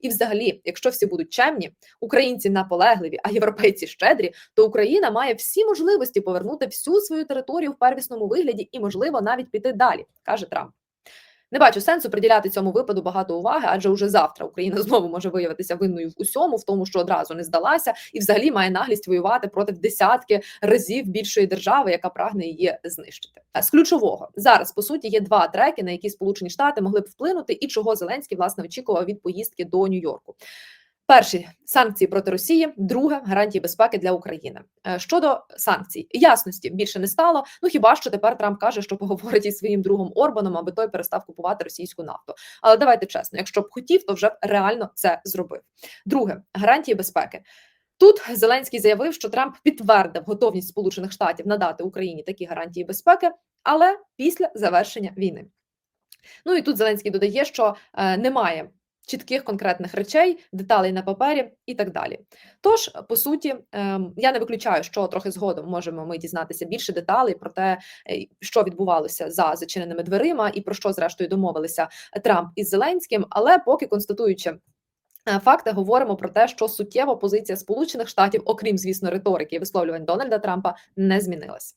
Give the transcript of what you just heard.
І, взагалі, якщо всі будуть чемні, українці наполегливі, а європейці щедрі, то Україна має всі можливості повернути всю свою територію в первісному вигляді і, можливо, навіть піти далі, каже Трамп. Не бачу сенсу приділяти цьому випаду багато уваги, адже уже завтра Україна знову може виявитися винною в усьому, в тому, що одразу не здалася, і взагалі має наглість воювати проти десятки разів більшої держави, яка прагне її знищити. А З ключового зараз по суті є два треки, на які Сполучені Штати могли б вплинути, і чого Зеленський власне очікував від поїздки до Нью-Йорку. Перший санкції проти Росії, друге гарантії безпеки для України. Е, Щодо санкцій, ясності більше не стало. Ну хіба що тепер Трамп каже, що поговорить із своїм другом Орбаном, аби той перестав купувати російську нафту. Але давайте чесно, якщо б хотів, то вже б реально це зробив. Друге гарантії безпеки. Тут Зеленський заявив, що Трамп підтвердив готовність Сполучених Штатів надати Україні такі гарантії безпеки, але після завершення війни. Ну і тут Зеленський додає, що е, немає чітких конкретних речей, деталей на папері і так далі. Тож, по суті, ем, я не виключаю, що трохи згодом можемо ми дізнатися більше деталей про те, е, що відбувалося за зачиненими дверима, і про що зрештою домовилися Трамп із Зеленським. Але поки констатуючи. е, Факти говоримо про те, що суттєво позиція Сполучених Штатів, окрім звісно, риторики і висловлювань Дональда Трампа, не змінилась.